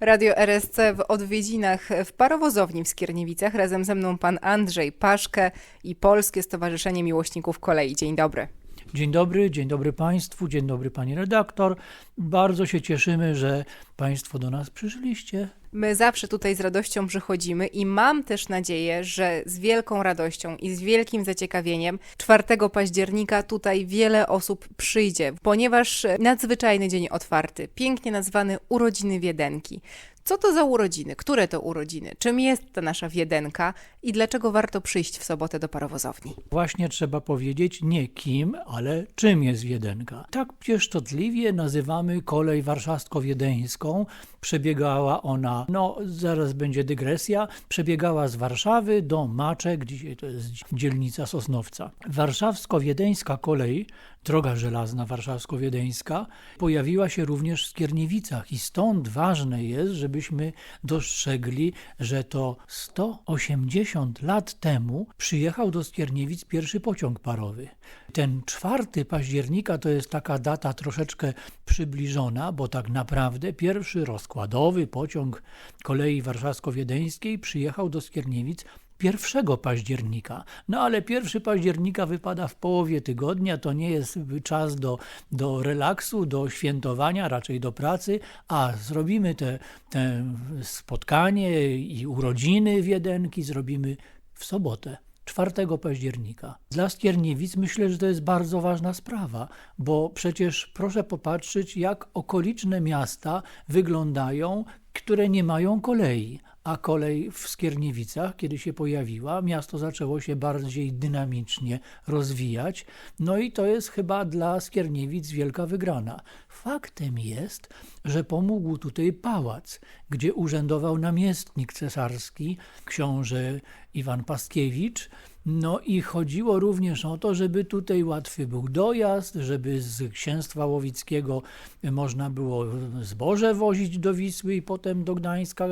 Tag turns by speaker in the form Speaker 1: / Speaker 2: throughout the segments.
Speaker 1: Radio RSC w odwiedzinach w parowozowni w Skierniewicach. Razem ze mną pan Andrzej Paszkę i Polskie Stowarzyszenie Miłośników Kolei. Dzień dobry.
Speaker 2: Dzień dobry, dzień dobry Państwu, dzień dobry Pani redaktor. Bardzo się cieszymy, że Państwo do nas przyszliście.
Speaker 1: My zawsze tutaj z radością przychodzimy i mam też nadzieję, że z wielką radością i z wielkim zaciekawieniem 4 października tutaj wiele osób przyjdzie, ponieważ nadzwyczajny dzień otwarty, pięknie nazwany Urodziny Wiedenki. Co to za urodziny? Które to urodziny? Czym jest ta nasza Wiedenka i dlaczego warto przyjść w sobotę do parowozowni?
Speaker 2: Właśnie trzeba powiedzieć nie kim, ale czym jest Wiedenka. Tak pieszczotliwie nazywamy kolej warszawsko-wiedeńską. Przebiegała ona, no zaraz będzie dygresja, przebiegała z Warszawy do Maczek, dzisiaj to jest dzielnica Sosnowca. Warszawsko-wiedeńska kolej, droga żelazna warszawsko-wiedeńska, pojawiła się również w Skierniewicach i stąd ważne jest, żebyśmy dostrzegli, że to 180 lat temu przyjechał do Skierniewic pierwszy pociąg parowy. Ten 4 października to jest taka data troszeczkę przybliżona, bo tak naprawdę pierwszy rozkładowy pociąg kolei warszawsko-wiedeńskiej przyjechał do Skierniewic 1 października. No ale 1 października wypada w połowie tygodnia, to nie jest czas do, do relaksu, do świętowania, raczej do pracy, a zrobimy te, te spotkanie i urodziny Wiedenki, zrobimy w sobotę. 4 października. Dla Skierniewic myślę, że to jest bardzo ważna sprawa, bo przecież proszę popatrzeć, jak okoliczne miasta wyglądają, które nie mają kolei. A kolej w Skierniewicach, kiedy się pojawiła, miasto zaczęło się bardziej dynamicznie rozwijać. No i to jest chyba dla Skierniewic wielka wygrana. Faktem jest, że pomógł tutaj pałac, gdzie urzędował namiestnik cesarski, książę Iwan Paskiewicz. No i chodziło również o to, żeby tutaj łatwy był dojazd, żeby z księstwa łowickiego można było zboże wozić do Wisły i potem do Gdańska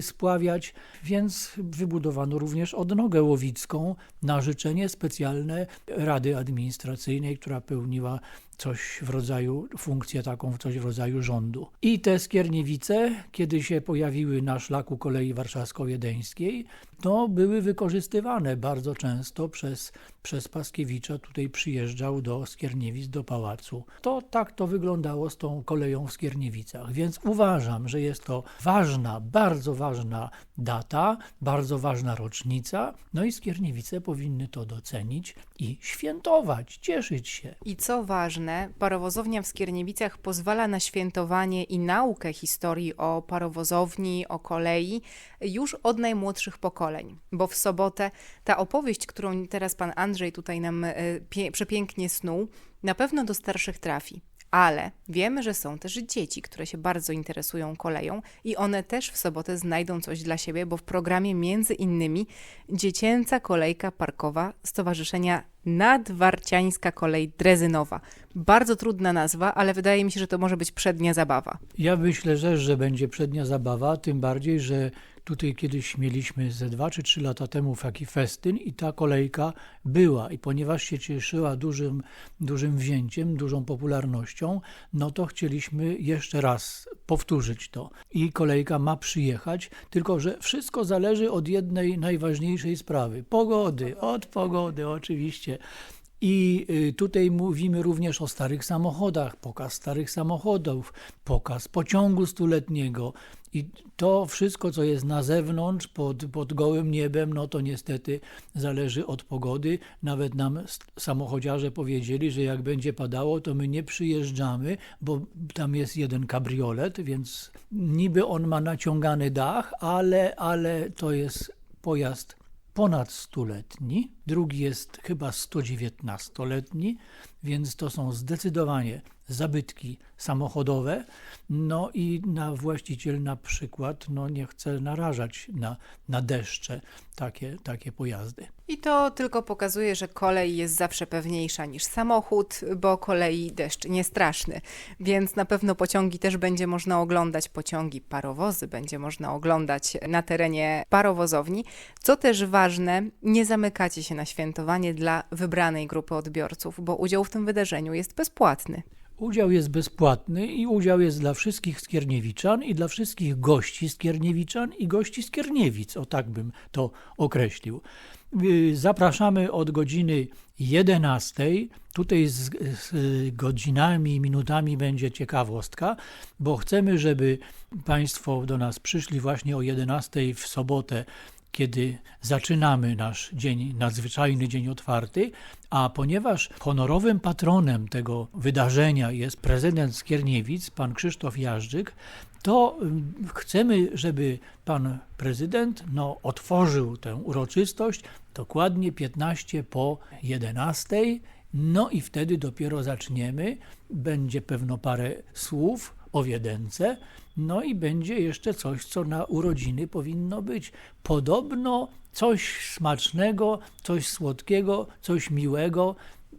Speaker 2: spławiać, więc wybudowano również odnogę łowicką na życzenie specjalne Rady Administracyjnej, która pełniła coś w rodzaju, funkcję taką, coś w rodzaju rządu. I te Skierniewice, kiedy się pojawiły na szlaku kolei warszawsko-wiedeńskiej, to były wykorzystywane bardzo często przez, przez Paskiewicza. Tutaj przyjeżdżał do Skierniewic, do pałacu. To tak to wyglądało z tą koleją w Skierniewicach. Więc uważam, że jest to ważna, bardzo ważna data, bardzo ważna rocznica. No i Skierniewice powinny to docenić i świętować, cieszyć się.
Speaker 1: I co ważne, parowozownia w Skierniewicach pozwala na świętowanie i naukę historii o parowozowni, o kolei już od najmłodszych pokoleń. Bo w sobotę ta opowieść, którą teraz pan Andrzej tutaj nam pie- przepięknie snuł, na pewno do starszych trafi. Ale wiemy, że są też dzieci, które się bardzo interesują koleją i one też w sobotę znajdą coś dla siebie, bo w programie między innymi Dziecięca Kolejka Parkowa Stowarzyszenia Nadwarciańska Kolej Drezynowa. Bardzo trudna nazwa, ale wydaje mi się, że to może być przednia zabawa.
Speaker 2: Ja myślę, że będzie przednia zabawa, tym bardziej, że tutaj kiedyś mieliśmy ze dwa czy trzy lata temu taki festyn i ta kolejka była i ponieważ się cieszyła dużym, dużym wzięciem, dużą popularnością, no to chcieliśmy jeszcze raz powtórzyć to. I kolejka ma przyjechać, tylko że wszystko zależy od jednej najważniejszej sprawy pogody, od pogody oczywiście. I tutaj mówimy również o starych samochodach, pokaz starych samochodów, pokaz pociągu stuletniego. I to wszystko, co jest na zewnątrz, pod, pod gołym niebem, no to niestety zależy od pogody. Nawet nam samochodziarze powiedzieli, że jak będzie padało, to my nie przyjeżdżamy, bo tam jest jeden kabriolet, więc niby on ma naciągany dach, ale, ale to jest pojazd ponad stuletni, drugi jest chyba 119-letni, więc to są zdecydowanie zabytki samochodowe. No i na właściciel na przykład no nie chce narażać na, na deszcze takie, takie pojazdy.
Speaker 1: I to tylko pokazuje, że kolej jest zawsze pewniejsza niż samochód, bo kolei deszcz nie straszny. Więc na pewno pociągi też będzie można oglądać, pociągi, parowozy będzie można oglądać na terenie parowozowni. Co też ważne, nie zamykacie się na świętowanie dla wybranej grupy odbiorców, bo udział w tym wydarzeniu jest bezpłatny.
Speaker 2: Udział jest bezpłatny i udział jest dla wszystkich Skierniewiczan i dla wszystkich gości Skierniewiczan i gości Skierniewic, o tak bym to określił. Y, Zapraszamy od godziny 11. Tutaj z, z godzinami i minutami będzie ciekawostka, bo chcemy, żeby Państwo do nas przyszli właśnie o 11 w sobotę, kiedy zaczynamy nasz dzień, nadzwyczajny dzień otwarty, a ponieważ honorowym patronem tego wydarzenia jest prezydent Skierniewic, pan Krzysztof Jażdżyk, to chcemy, żeby pan prezydent no, otworzył tę uroczystość dokładnie 15 po 11. No i wtedy dopiero zaczniemy. Będzie pewno parę słów o Wiedence, no i będzie jeszcze coś, co na urodziny powinno być. Podobno coś smacznego, coś słodkiego, coś miłego.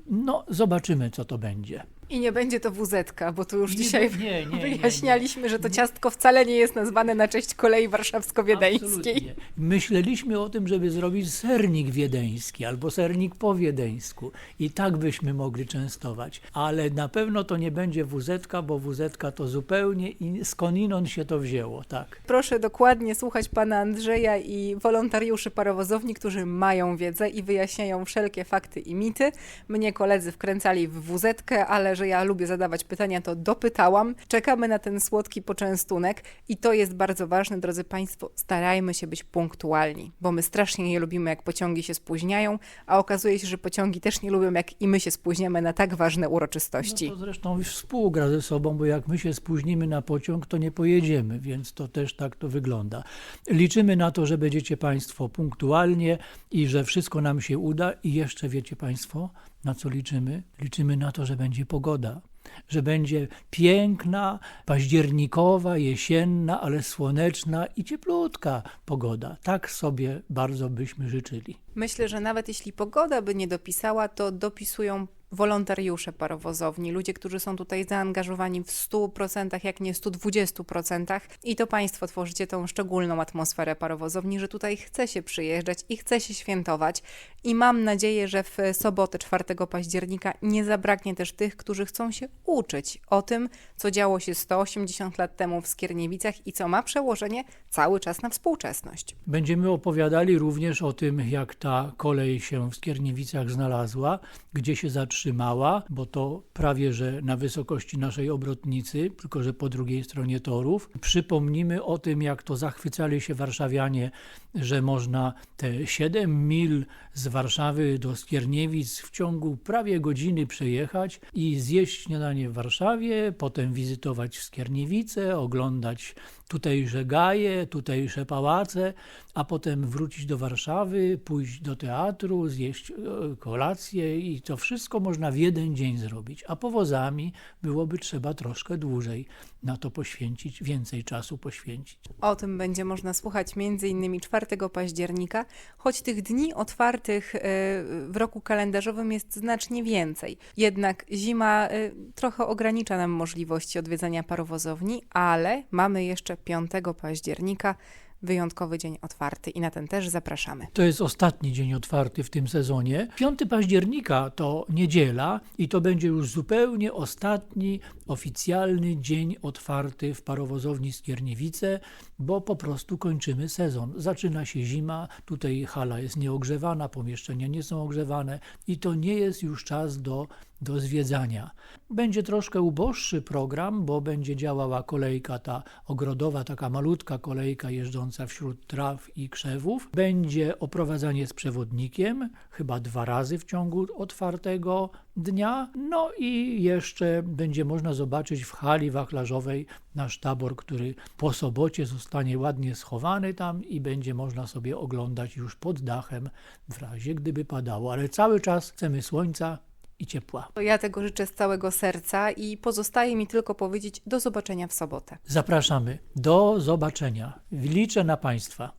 Speaker 2: No, zobaczymy, co to będzie.
Speaker 1: I nie będzie to WZ, bo tu już
Speaker 2: Nie,
Speaker 1: dzisiaj
Speaker 2: nie, nie,
Speaker 1: wyjaśnialiśmy, że to ciastko wcale nie jest nazwane na cześć kolei warszawsko-wiedeńskiej.
Speaker 2: Myśleliśmy o tym, żeby zrobić sernik wiedeński albo sernik po wiedeńsku i tak byśmy mogli częstować, ale na pewno to nie będzie WZ, bo WZ to zupełnie in, skądinąd się to wzięło, tak.
Speaker 1: Proszę dokładnie słuchać pana Andrzeja i wolontariuszy parowozowni, którzy mają wiedzę i wyjaśniają wszelkie fakty i mity. Mnie koledzy wkręcali w WZ, ale że ja lubię zadawać pytania, to dopytałam. Czekamy na ten słodki poczęstunek i to jest bardzo ważne, drodzy Państwo, starajmy się być punktualni, bo my strasznie nie lubimy, jak pociągi się spóźniają, a okazuje się, że pociągi też nie lubią, jak i my się spóźniamy na tak ważne uroczystości.
Speaker 2: No to zresztą współgra ze sobą, bo jak my się spóźnimy na pociąg, to nie pojedziemy, więc to też tak to wygląda. Liczymy na to, że będziecie Państwo punktualnie i że wszystko nam się uda i jeszcze wiecie Państwo, na co liczymy? Liczymy na to, że będzie pogoda. Że będzie piękna, październikowa, jesienna, ale słoneczna i cieplutka pogoda. Tak sobie bardzo byśmy życzyli.
Speaker 1: Myślę, że nawet jeśli pogoda by nie dopisała, to dopisują wolontariusze parowozowni, ludzie, którzy są tutaj zaangażowani w 100%, jak nie 120%. I to Państwo tworzycie tą szczególną atmosferę parowozowni, że tutaj chce się przyjeżdżać i chce się świętować. I mam nadzieję, że w sobotę 4 października nie zabraknie też tych, którzy chcą się uczyć o tym, co działo się 180 lat temu w Skierniewicach i co ma przełożenie cały czas na współczesność.
Speaker 2: Będziemy opowiadali również o tym, jak ta kolej się w Skierniewicach znalazła, gdzie się zatrzymała, bo to prawie że na wysokości naszej obrotnicy, tylko że po drugiej stronie torów. Przypomnimy o tym, jak to zachwycali się warszawianie, że można te 7 mil z Warszawy do Skierniewic w ciągu prawie godziny przejechać i zjeść śniadanie w Warszawie, potem wizytować Skierniewice, oglądać tutejsze gaje, tutejsze pałace, a potem wrócić do Warszawy, pójść do teatru, zjeść e, kolację i to wszystko można w jeden dzień zrobić. A powozami byłoby trzeba troszkę dłużej na to poświęcić, więcej czasu poświęcić.
Speaker 1: O tym będzie można słuchać m.in. 4 października, choć tych dni otwartych e, w roku kalendarzowym jest znacznie więcej. Jednak zima e, trochę ogranicza nam możliwości odwiedzania parowozowni, ale mamy jeszcze 5 października wyjątkowy dzień otwarty i na ten też zapraszamy.
Speaker 2: To jest ostatni dzień otwarty w tym sezonie. 5 października to niedziela i to będzie już zupełnie ostatni oficjalny dzień otwarty w parowozowni Skierniewice, bo po prostu kończymy sezon. Zaczyna się zima, tutaj hala jest nieogrzewana, pomieszczenia nie są ogrzewane i to nie jest już czas do do zwiedzania. Będzie troszkę uboższy program, bo będzie działała kolejka ta ogrodowa, taka malutka kolejka jeżdżąca wśród traw i krzewów. Będzie oprowadzanie z przewodnikiem, chyba dwa razy w ciągu otwartego dnia. No i jeszcze będzie można zobaczyć w hali wachlarzowej nasz tabor, który po sobocie zostanie ładnie schowany tam i będzie można sobie oglądać już pod dachem w razie gdyby padało. Ale cały czas chcemy słońca, i ciepła.
Speaker 1: Ja tego życzę z całego serca i pozostaje mi tylko powiedzieć do zobaczenia w sobotę.
Speaker 2: Zapraszamy. Do zobaczenia. Liczę na Państwa.